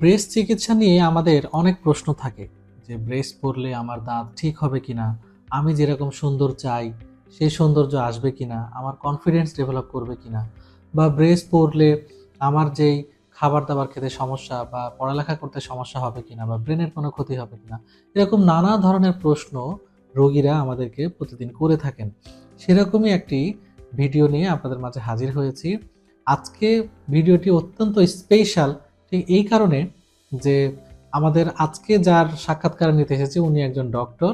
Breast চিকিৎসা নিয়ে আমাদের অনেক প্রশ্ন থাকে যে, ব্রেস্ট পরলে আমার দাঁত ঠিক হবে কিনা? আমি যেরকম সুন্দর চাই, সেই সৌন্দর্য আসবে কিনা? আমার কনফিডেন্স ডেভেলপ করবে কিনা? বা, ব্রেস্ট পরলে আমার যেই খাবার দাবার খেতে সমস্যা বা, পড়ালেখা করতে সমস্যা হবে কিনা বা ব্রেনের কোনো ক্ষতি হবে কিনা? এরকম নানা ধরনের প্রশ্ন রোগীরা আমাদেরকে প্রতিদিন করে থাকেন। সেরকমই একটি ভিডিও নিয়ে আপনাদের মাঝে হাজির হয়েছি। আজকে ভিডিওটি অত্যন্ত স্পেশাল ঠিক এই কারণে যে আমাদের আজকে যার সাক্ষাৎকার নিতে এসেছে, উনি একজন ডক্টর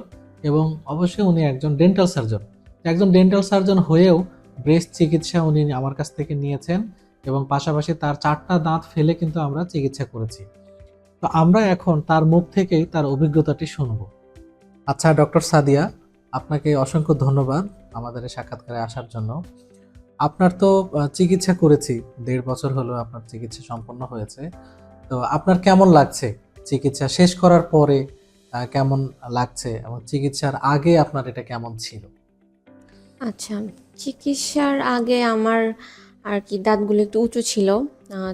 এবং অবশ্যই উনি একজন ডেন্টাল সার্জন একজন ডেন্টাল সার্জন হয়েও ব্রেস্ট চিকিৎসা উনি আমার কাছ থেকে নিয়েছেন এবং পাশাপাশি তার চারটা দাঁত ফেলে কিন্তু আমরা চিকিৎসা করেছি। তো আমরা এখন তার মুখ থেকেই তার অভিজ্ঞতাটি শুনব। আচ্ছা ডক্টর সাদিয়া, আপনাকে অসংখ্য ধন্যবাদ আমাদের সাক্ষাৎকারে আসার জন্য। আপনার তো চিকিৎসা করেছি। দেড় বছর হলো আপনার চিকিৎসা সম্পন্ন হয়েছে। তো আপনার কেমন লাগছে চিকিৎসা শেষ করার পরে কেমন লাগছে এবং চিকিৎসার আগে আপনার এটা কেমন ছিল? আচ্ছা চিকিৎসার আগে আমার আর কি দাঁতগুলো একটু উঁচু ছিল।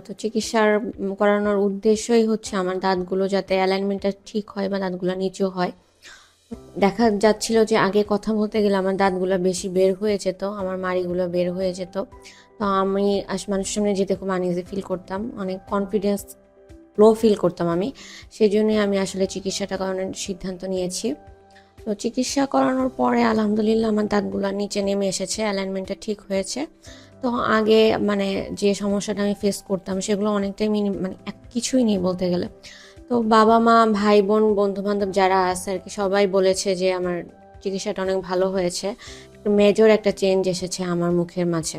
তো চিকিৎসার করানোর উদ্দেশ্যই হচ্ছে আমার দাঁতগুলো যাতে অ্যালাইনমেন্টটা ঠিক হয় বা দাঁতগুলো নিচু হয়। দেখা যাচ্ছিল যে আগে কথা বলতে গেলে আমার দাঁতগুলো বেশি বের হয়ে যেত আমার মাড়িগুলো বের হয়ে যেত তো আমি মানুষের সামনে যেতে খুব আনইজি ফিল করতাম, অনেক কনফিডেন্স লো ফিল করতাম আমি। সেই জন্যই আমি আসলে চিকিৎসাটা করানোর সিদ্ধান্ত নিয়েছি। তো চিকিৎসা করানোর পরে আলহামদুলিল্লাহ আমার দাঁতগুলো নিচে নেমে এসেছে অ্যালাইনমেন্টটা ঠিক হয়েছে। তো আগে মানে যে সমস্যাটা আমি ফেস করতাম সেগুলো অনেকটাই মিনি মানে এক কিছুই নেই বলতে গেলে। তো বাবা মা ভাই বোন বন্ধু বান্ধব যারা আছে আর কি সবাই বলেছে যে আমার চিকিৎসাটা অনেক ভালো হয়েছে। মেজর একটা চেঞ্জ এসেছে আমার মুখের মাঝে।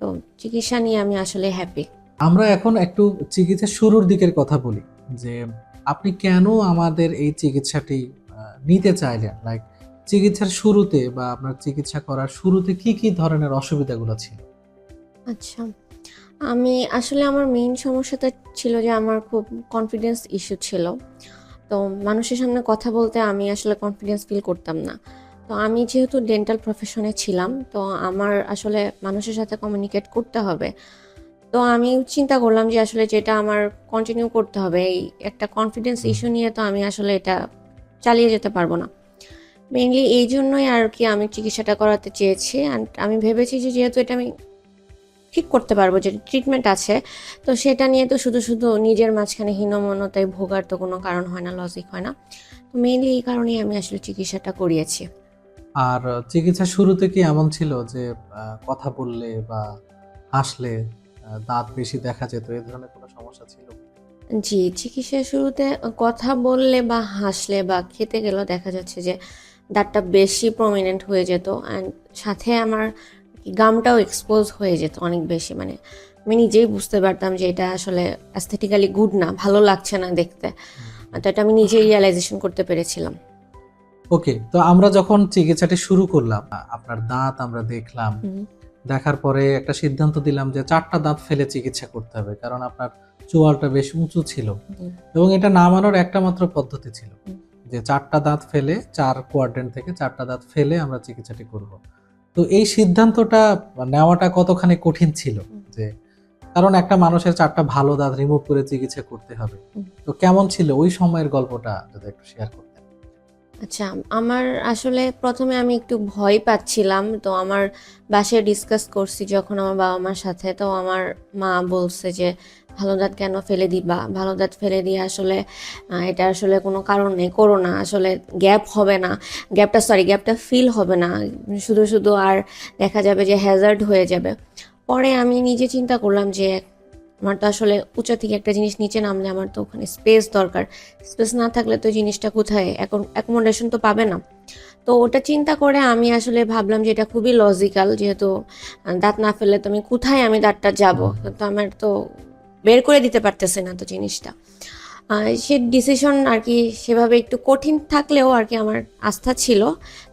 তো চিকিৎসা নিয়ে আমি আসলে হ্যাপি আমরা এখন একটু চিকিৎসা শুরুর দিকের কথা বলি যে আপনি কেন আমাদের এই চিকিৎসাটি নিতে চাইলেন? লাইক চিকিৎসার শুরুতে বা আপনার চিকিৎসা করার শুরুতে কি কি ধরনের অসুবিধাগুলো ছিল? আচ্ছা। আমি আসলে আমার মেইন সমস্যাটা ছিল যে আমার খুব কনফিডেন্স ইস্যু ছিল। তো মানুষের সামনে কথা বলতে আমি আসলে কনফিডেন্স ফিল করতাম না। তো আমি যেহেতু ডেন্টাল প্রফেশনে ছিলাম তো আমার আসলে মানুষের সাথে কমিউনিকেট করতে হবে। তো আমি চিন্তা করলাম যে আসলে যেটা আমার কন্টিনিউ করতে হবে এই একটা কনফিডেন্স ইস্যু নিয়ে তো আমি আসলে এটা চালিয়ে যেতে পারব না। মেইনলি এই জন্যই আর কি আমি চিকিৎসাটা করাতে চেয়েছি। অ্যান্ড আমি ভেবেছি যে যেহেতু এটা আমি ঠিক করতে পারব যে ট্রিটমেন্ট আছে। তো সেটা নিয়ে তো শুধু শুধু নিজের মাঝখানে হীনমনতায় ভোগার তো কোনো কারণ হয় না লজিক হয় না। তো মেইনলি এই কারণেই আমি আসলে চিকিৎসাটা করিয়েছি। আর চিকিৎসা শুরুতে কি এমন ছিল যে কথা বললে বা হাসলে দাঁত বেশি দেখা যেত এই ধরনের কোনো সমস্যা ছিল? জি চিকিৎসা শুরুতে কথা বললে বা হাসলে বা খেতে গেলেও দেখা যাচ্ছে যে দাঁতটা বেশি প্রমিনেন্ট হয়ে যেত। অ্যান্ড সাথে আমার গামটাও এক্সপোজ হয়ে যেত অনেক বেশি। মানে আমি নিজেই বুঝতে পারতাম যে এটা আসলে অ্যাস্থেটিক্যালি গুড না ভালো লাগছে না দেখতে। তো এটা আমি নিজেই রিয়ালাইজেশন করতে পেরেছিলাম। ওকে তো আমরা যখন চিকিৎসাটি শুরু করলাম আপনার দাঁত আমরা দেখলাম দেখার পরে একটা সিদ্ধান্ত দিলাম যে চারটা দাঁত ফেলে চিকিৎসা করতে হবে কারণ আপনার চোয়ালটা বেশ উঁচু ছিল। এবং এটা নামানোর একটা মাত্র পদ্ধতি ছিল যে চারটা দাঁত ফেলে চার কোয়াড্রেন্ট থেকে চারটা দাঁত ফেলে আমরা চিকিৎসাটি করব। তো এই সিদ্ধান্তটা নেওয়াটা কতখানি কঠিন ছিল? যে কারণ একটা মানুষের চারটা ভালো দাঁত রিমুভ করে চিকিৎসা করতে হবে। তো কেমন ছিল? ওই সময়ের গল্পটা যদি একটু শেয়ার করতেন। আচ্ছা আমার আসলে প্রথমে আমি একটু ভয় পাচ্ছিলাম। তো আমার বাসায় ডিসকাস করছি যখন আমার বাবা মার সাথে। তো আমার মা বলছে যে, ভালো দাঁত কেন ফেলে দিবা? ভালো দাঁত ফেলে দিয়ে আসলে এটা আসলে কোনো কারণ নেই করো না। আসলে গ্যাপ হবে না। গ্যাপটা সরি গ্যাপটা ফিল হবে না। শুধু শুধু আর দেখা যাবে যে হ্যাজার্ড হয়ে যাবে। পরে আমি নিজে চিন্তা করলাম যে আমার তো আসলে উঁচা থেকে একটা জিনিস নিচে নামলে আমার তো ওখানে স্পেস দরকার। স্পেস না থাকলে তো জিনিসটা কোথায়? এখন অ্যাকোমোডেশন তো পাবে না। তো ওটা চিন্তা করে আমি আসলে ভাবলাম যে এটা খুবই লজিক্যাল যেহেতু দাঁত না ফেললে তো আমি কোথায় আমি দাঁতটা যাব? তো আমার তো বের করে দিতে পারতেছে না তো জিনিসটা। সে ডিসিশন আর কি সেভাবে একটু কঠিন থাকলেও আর কি আমার আস্থা ছিল।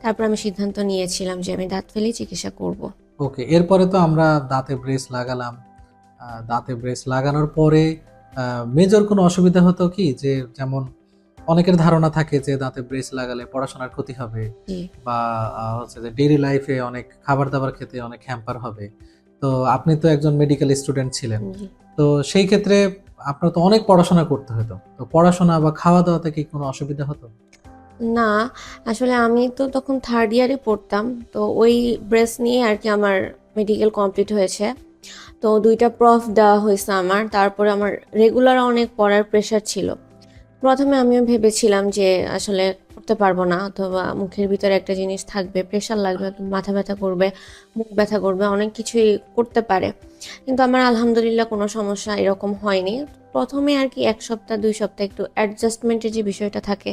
তারপর আমি সিদ্ধান্ত নিয়েছিলাম যে আমি দাঁত ফেলেই চিকিৎসা করব। ওকে এরপরে তো আমরা দাঁতে ব্রেস লাগালাম। দাঁতে ব্রেস লাগানোর পরে মেজর কোনো অসুবিধা হতো কি? যে যেমন অনেকের ধারণা থাকে যে দাঁতে ব্রেস লাগালে পড়াশোনার ক্ষতি হবে বা হচ্ছে যে ডেইলি লাইফে অনেক খাবার দাবার খেতে অনেক হ্যাম্পার হবে। তো আপনি তো একজন মেডিকেল স্টুডেন্ট ছিলেন। তো সেই ক্ষেত্রে আপনার তো অনেক পড়াশোনা করতে হতো। তো পড়াশোনা বা খাওয়া দাওয়াতে কি কোনো অসুবিধা হতো? না আসলে আমি তো তখন থার্ড ইয়ারে পড়তাম। তো ওই ব্রেস নিয়ে আর কি আমার মেডিকেল কমপ্লিট হয়েছে। তো দুইটা প্রফ দেওয়া হয়েছে আমার, তারপরে আমার রেগুলার অনেক পড়ার প্রেশার ছিল। প্রথমে আমিও ভেবেছিলাম যে আসলে করতে পারব না, অথবা মুখের ভিতরে একটা জিনিস থাকবে প্রেশার লাগবে, মাথা ব্যথা করবে, মুখ ব্যথা করবে, অনেক কিছুই করতে পারে। কিন্তু আমার আলহামদুলিল্লাহ কোনো সমস্যা এরকম হয়নি। প্রথমে আর কি এক সপ্তাহ, দুই সপ্তাহ একটু অ্যাডজাস্টমেন্টের যে বিষয়টা থাকে,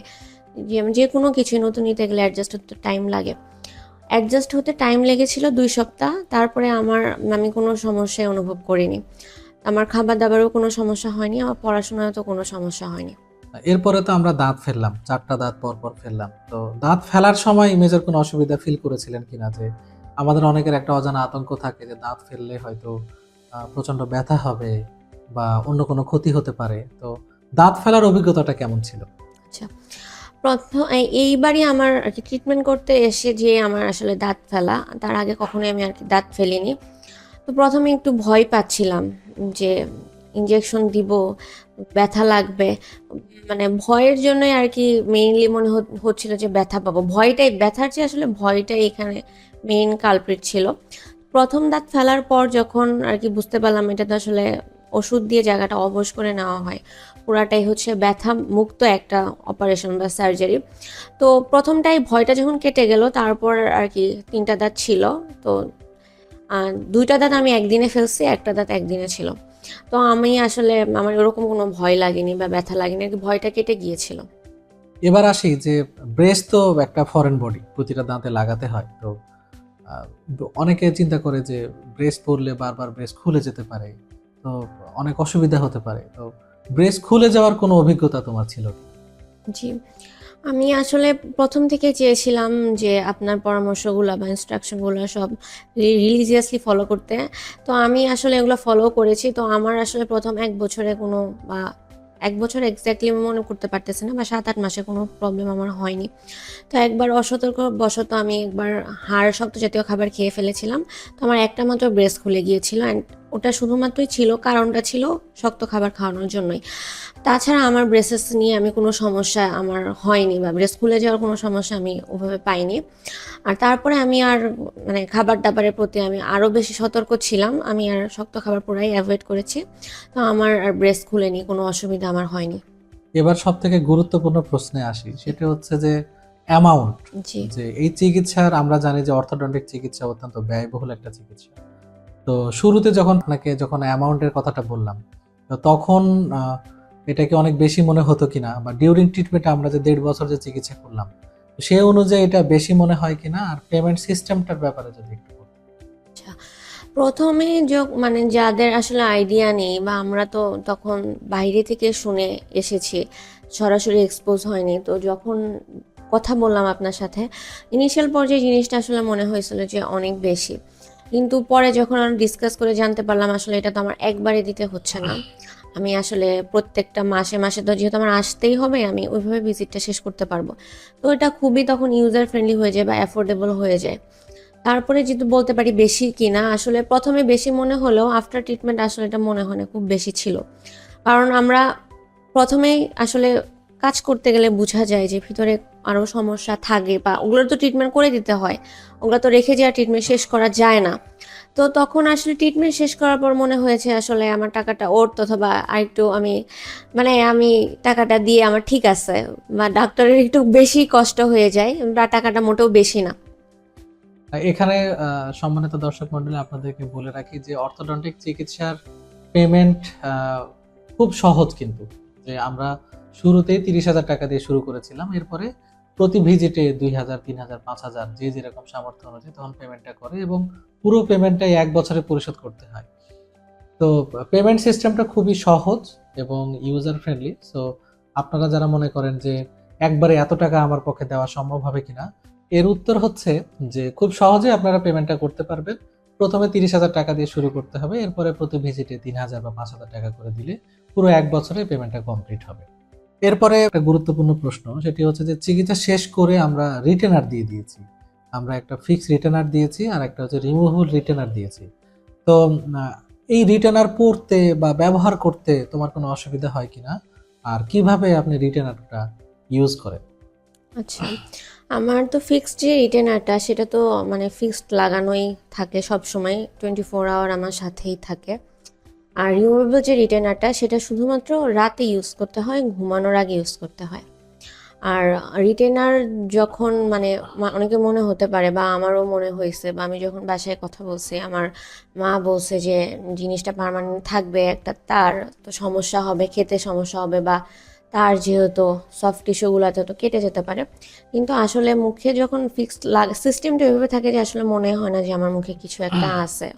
যে কোনো কিছু নতুন নিতে গেলে অ্যাডজাস্ট হতে টাইম লাগে। অ্যাডজাস্ট হতে টাইম লেগেছিল দুই সপ্তাহ তারপরে আমার আমি কোনো সমস্যায় অনুভব করিনি। আমার খাবার দাবারও কোনো সমস্যা হয়নি আমার পড়াশোনায় তো কোনো সমস্যা হয়নি। এরপরে তো আমরা দাঁত ফেললাম চারটা দাঁত পর পর ফেললাম। তো দাঁত ফেলার সময় ইমেজের কোনো অসুবিধা ফিল করেছিলেন কিনা? যে আমাদের অনেকের একটা অজানা আতঙ্ক থাকে যে দাঁত ফেললে হয়তো আহ, প্রচণ্ড ব্যথা হবে বা অন্য কোনো ক্ষতি হতে পারে। তো দাঁত ফেলার অভিজ্ঞতাটা কেমন ছিল? প্রথম এইবারই আমার আর কি ট্রিটমেন্ট করতে এসে যে আমার আসলে দাঁত ফেলা, তার আগে কখনোই আমি আর কি দাঁত ফেলিনি। তো প্রথমে একটু ভয় পাচ্ছিলাম যে ইঞ্জেকশন দিব, ব্যথা লাগবে। মানে ভয়ের জন্যই আর কি মেইনলি মনে হচ্ছিল যে ব্যথা পাবো। ভয়টাই, ব্যথার চেয়ে আসলে ভয়টাই এখানে মেইন কালপ্রিট ছিল। প্রথম দাঁত ফেলার পর যখন আর কি বুঝতে পারলাম এটা তো আসলে ওষুধ দিয়ে জায়গাটা অবশ করে নেওয়া হয়। পুরাটাই হচ্ছে ব্যথা মুক্ত একটা অপারেশন বা সার্জারি তো প্রথমটাই ভয়টা যখন কেটে গেল, তারপর আর কি তিনটা দাঁত ছিল। তো দুইটা দাঁত আমি একদিনে ফেলছি, একটা দাঁত একদিনে ছিল। তো আমি আসলে, আমার এরকম কোনো ভয় লাগেনি বা ব্যথা লাগেনি, আর কি ভয়টা কেটে গিয়েছিল। এবার আসি যে ব্রেস তো একটা ফরেন বডি প্রতিটা দাঁতে লাগাতে হয়। তো অনেকে চিন্তা করে যে ব্রেস পরলে বারবার ব্রেস খুলে যেতে পারে। তো অনেক অসুবিধা হতে পারে। তো ব্রেস খুলে যাওয়ার কোনো অভিজ্ঞতা তোমার ছিল? জি। আমি আসলে প্রথম থেকে চেয়েছিলাম যে আপনার পরামর্শগুলো বা ইনস্ট্রাকশনগুলো সব রিলিজিয়াসলি ফলো করতে। তো আমি আসলে এগুলো ফলো করেছি। তো আমার আসলে প্রথম এক বছরে কোনো বা এক বছর এক্স্যাক্টলি মনে করতে পারতেছি না বা সাত আট মাসে কোনো প্রবলেম আমার হয়নি। তো একবার অসতর্ক বশত আমি একবার হাড় শক্ত জাতীয় খাবার খেয়ে ফেলেছিলাম। তো আমার একটা মাত্র ব্রেস খুলে গিয়েছিল অ্যান্ড ওটা শুধুমাত্রই ছিল কারণটা ছিল শক্ত খাবার খাওয়ানোর জন্যই। তাছাড়া আমার ব্রেসেস নিয়ে আমি কোনো সমস্যা আমার হয়নি বা ব্রেস খুলে যাওয়ার কোনো সমস্যা আমি ওভাবে পাইনি। আর তারপরে আমি আর মানে খাবার দাবারের প্রতি আমি আরও বেশি সতর্ক ছিলাম। আমি আর শক্ত খাবার পুরাই অ্যাভয়েড করেছি। তো আমার আর ব্রেস খুলেনি কোনো অসুবিধা আমার হয়নি। এবার সব থেকে গুরুত্বপূর্ণ প্রশ্নে আসি সেটা হচ্ছে যে অ্যামাউন্ট যে এই চিকিৎসার আমরা জানি যে অর্থোডন্টিক চিকিৎসা অত্যন্ত ব্যয়বহুল একটা চিকিৎসা। তো শুরুতে যখন আপনাকে যখন অ্যামাউন্টের কথাটা বললাম, তো তখন এটাকে অনেক বেশি মনে হতো কিনা বা ডিউরিং ট্রিটমেন্টে আমরা যে দেড় বছর যে চিকিৎসা করলাম সেই অনুযায়ী এটা বেশি মনে হয় কিনা আর পেমেন্ট সিস্টেমটার ব্যাপারে যদি একটু বলতেন। প্রথমে মানে যাদের আসলে আইডিয়া নেই বা আমরা তো তখন বাইরে থেকে শুনে এসেছি, সরাসরি এক্সপোজ হয়নি, তো যখন কথা বললাম আপনার সাথে ইনিশিয়াল পর্যায়ে জিনিসটা আসলে মনে হয়েছিল যে অনেক বেশি কিন্তু পরে যখন আমরা ডিসকাস করে জানতে পারলাম, আসলে এটা তো আমার একবারে দিতে হচ্ছে না। আমি আসলে প্রত্যেকটা মাসে মাসে তো যেহেতু আমার আসতেই হবে, আমি ওইভাবে ভিজিটটা শেষ করতে পারব। তো এটা খুবই তখন ইউজার ফ্রেন্ডলি হয়ে যায় বা অ্যাফোর্ডেবল হয়ে যায়। তারপরে যেহেতু বলতে পারি বেশি কিনা, আসলে প্রথমে বেশি মনে হলেও আফটার ট্রিটমেন্ট আসলে এটা মনে হয় না, খুব বেশি ছিল। কারণ আমরা প্রথমেই আসলে কাজ করতে গেলে বোঝা যায় যে ভিতরে আরও সমস্যা থাকে বা ওগুলোর তো ট্রিটমেন্ট করে দিতে হয়। ওগুলো তো রেখে যাওয়া ট্রিটমেন্ট শেষ করা যায় না। তো তখন আসলে ট্রিটমেন্ট শেষ করার পর মনে হয়েছে আসলে আমার টাকাটা ওর অথবা আরেকটু আমি মানে আমি টাকাটা দিয়ে আমার ঠিক আছে। বা ডাক্তারের একটু বেশি কষ্ট হয়ে যায়, বা টাকাটা মোটেও বেশি না। এখানে সম্মানিত দর্শক মন্ডলী আপনাদেরকে বলে রাখি যে অর্থোডন্টিক চিকিৎসার পেমেন্ট খুব সহজ কিন্তু। যে আমরা শুরুতেই তিরিশ হাজার টাকা দিয়ে শুরু করেছিলাম, এরপরে প্রতি ভিজিটে দুই হাজার, তিন হাজার, পাঁচ হাজার যে যেরকম সামর্থ্য অনুযায়ী তখন পেমেন্টটা করে এবং পুরো পেমেন্টটাই এক বছরে পরিশোধ করতে হয়। তো পেমেন্ট সিস্টেমটা খুবই সহজ এবং ইউজার ফ্রেন্ডলি সো আপনারা যারা মনে করেন যে একবারে এত টাকা আমার পক্ষে দেওয়া সম্ভব হবে কিনা, এর উত্তর হচ্ছে যে খুব সহজে আপনারা পেমেন্টটা করতে পারবেন। প্রথমে তিরিশ হাজার টাকা দিয়ে শুরু করতে হবে, এরপরে প্রতি ভিজিটে তিন হাজার বা পাঁচ হাজার টাকা করে দিলে পুরো এক বছরে পেমেন্টটা কমপ্লিট হবে। এরপরে একটা গুরুত্বপূর্ণ প্রশ্ন, সেটি হচ্ছে যে চিকিৎসা শেষ করে আমরা রিটেনার দিয়ে দিয়েছি। আমরা একটা ফিক্স রিটেনার দিয়েছি আর একটা হচ্ছে রিমুভেবল রিটেনার দিয়েছি। তো এই রিটেনার পড়তে বা ব্যবহার করতে তোমার কোনো অসুবিধা হয় কিনা? আর কীভাবে আপনি রিটেনারটা ইউজ করেন? আচ্ছা আমার তো ফিক্সড যে রিটেনারটা সেটা তো মানে ফিক্সড লাগানোই থাকে সব সময় টোয়েন্টি ফোর আওয়ার আমার সাথেই থাকে। আর রিমুভেবল যে রিটেনারটা সেটা শুধুমাত্র রাতে ইউজ করতে হয় ঘুমানোর আগে ইউজ করতে হয়। আর রিটেনার যখন মানে অনেকে মনে হতে পারে বা আমারও মনে হয়েছে বা আমি যখন বাসায় কথা বলছি আমার মা বলছে যে জিনিসটা পারমানেন্ট থাকবে একটা তার তো সমস্যা হবে খেতে সমস্যা হবে বা তার যেহেতু সফট টিস্যুগুলোতে তো কেটে যেতে পারে। কিন্তু আসলে মুখে যখন ফিক্সড লাগ সিস্টেমটা এভাবে থাকে যে আসলে মনে হয় না যে আমার মুখে কিছু একটা আছে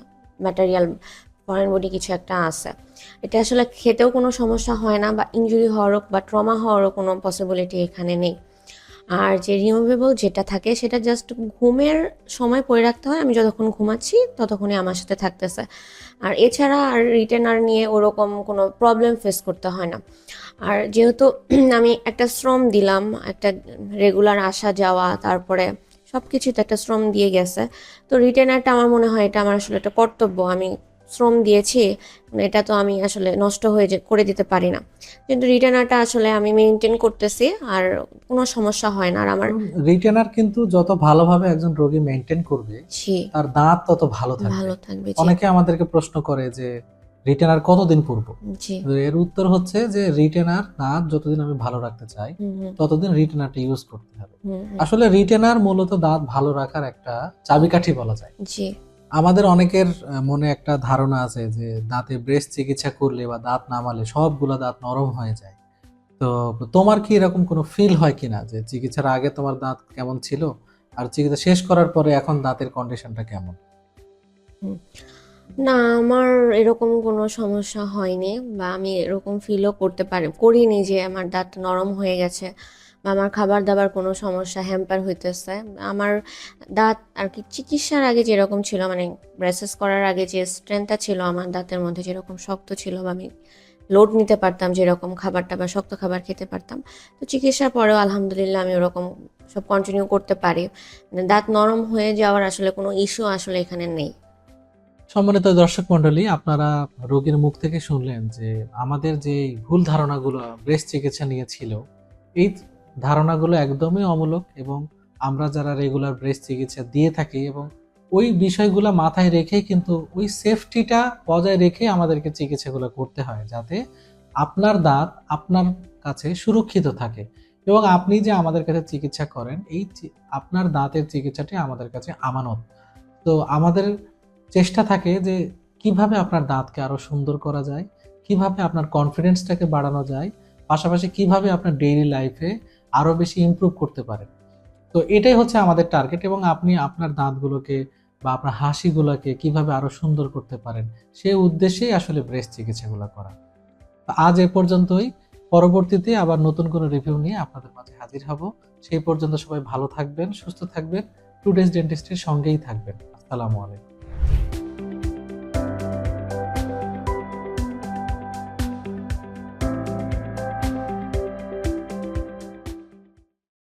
ম্যাটেরিয়াল ফরেন বডি কিছু একটা আছে। এটা আসলে খেতেও কোনো সমস্যা হয় না বা ইনজুরি হওয়ারও বা ট্রমা হওয়ারও কোনো পসিবিলিটি এখানে নেই। আর যে রিমুভেবল যেটা থাকে সেটা জাস্ট ঘুমের সময় পরে রাখতে হয়। আমি যতক্ষণ ঘুমাচ্ছি ততক্ষণই আমার সাথে থাকতেছে। আর এছাড়া আর রিটেনার নিয়ে ওরকম কোনো প্রবলেম ফেস করতে হয় না। আর যেহেতু আমি একটা শ্রম দিলাম, একটা রেগুলার আসা যাওয়া, তারপরে সব কিছুতে একটা শ্রম দিয়ে গেছে। তো রিটেনারটা আমার মনে হয় এটা আমার আসলে একটা কর্তব্য। আমি শ্রম দিয়েছি এটা তো আমি আসলে নষ্ট হয়ে যে করে দিতে পারি না। কিন্তু রিটেনারটা আসলে আমি মেনটেন করতেছি আর কোনো সমস্যা হয় না। আর আমার রিটেনার কিন্তু যত ভালোভাবে একজন রোগী মেনটেন করবে তার দাঁত তত ভালো থাকবে। ভালো থাকবে অনেকে আমাদেরকে প্রশ্ন করে যে রিটেনার কতদিন পূর্ব জি এর উত্তর হচ্ছে যে রিটেনার দাঁত যতদিন আমি ভালো রাখতে চাই ততদিন রিটেনারটা ইউজ করতে হবে। আসলে রিটেনার মূলত দাঁত ভালো রাখার একটা চাবিকাঠি বলা যায়। জি আমাদের অনেকের মনে একটা ধারণা আছে যে দাঁতে ব্রেস্ট চিকিৎসা করলে বা দাঁত নামালে সবগুলো দাঁত নরম হয়ে যায়। তো তোমার কি এরকম কোনো ফিল হয় কিনা যে চিকিৎসার আগে তোমার দাঁত কেমন ছিল আর চিকিৎসা শেষ করার পরে এখন দাঁতের কন্ডিশনটা কেমন? না, আমার এরকম কোনো সমস্যা হয়নি বা আমি এরকম ফিলও করতে পারি, করিনি যে আমার দাঁত নরম হয়ে গেছে। আমার খাবার দাবার কোনো সমস্যা হ্যাম্পার হইতেছে। আমার দাঁত আর কি চিকিৎসার আগে যেরকম ছিল মানে ব্রেসেস করার আগে যে স্ট্রেংথটা ছিল, আমার দাঁতের মধ্যে যেরকম শক্ত ছিল বা আমি লোড নিতে পারতাম, যেরকম খাবার টাবার শক্ত খাবার খেতে পারতাম। তো চিকিৎসার পরেও আলহামদুলিল্লাহ আমি ওরকম সব কন্টিনিউ করতে পারি। মানে দাঁত নরম হয়ে যাওয়ার আসলে কোনো ইস্যু আসলে এখানে নেই। সম্মানিত দর্শক মন্ডলী আপনারা রোগীর মুখ থেকে শুনলেন যে আমাদের যে ভুল ধারণাগুলো ব্রেস্ট চিকিৎসা নিয়ে ছিল, এই ধারণাগুলো একদমই অমূলক এবং আমরা যারা রেগুলার ব্রেস্ট চিকিৎসা দিয়ে থাকি এবং ওই বিষয়গুলো মাথায় রেখেই কিন্তু ওই সেফটিটা বজায় রেখে আমাদেরকে চিকিৎসাগুলো করতে হয় যাতে আপনার দাঁত আপনার কাছে সুরক্ষিত থাকে এবং আপনি যে আমাদের কাছে চিকিৎসা করেন, এই আপনার দাঁতের চিকিৎসাটি আমাদের কাছে আমানত। তো আমাদের চেষ্টা থাকে যে কীভাবে আপনার দাঁতকে আরও সুন্দর করা যায়, কীভাবে আপনার কনফিডেন্সটাকে বাড়ানো যায়, পাশাপাশি কীভাবে আপনার ডেইলি লাইফে আরও বেশি ইমপ্রুভ করতে পারেন। তো এটাই হচ্ছে আমাদের টার্গেট এবং আপনি আপনার দাঁতগুলোকে বা আপনার হাসিগুলোকে কীভাবে আরও সুন্দর করতে পারেন, সেই উদ্দেশ্যেই আসলে ব্রেস্ট চিকিৎসাগুলো করা। তো আজ এ পর্যন্তই। পরবর্তীতে আবার নতুন কোনো রিভিউ নিয়ে আপনাদের মাঝে হাজির হব। সেই পর্যন্ত সবাই ভালো থাকবেন, সুস্থ থাকবেন। টুডেজ ডেন্টিস্টের সঙ্গেই থাকবেন। আসসালামু আলাইকুম।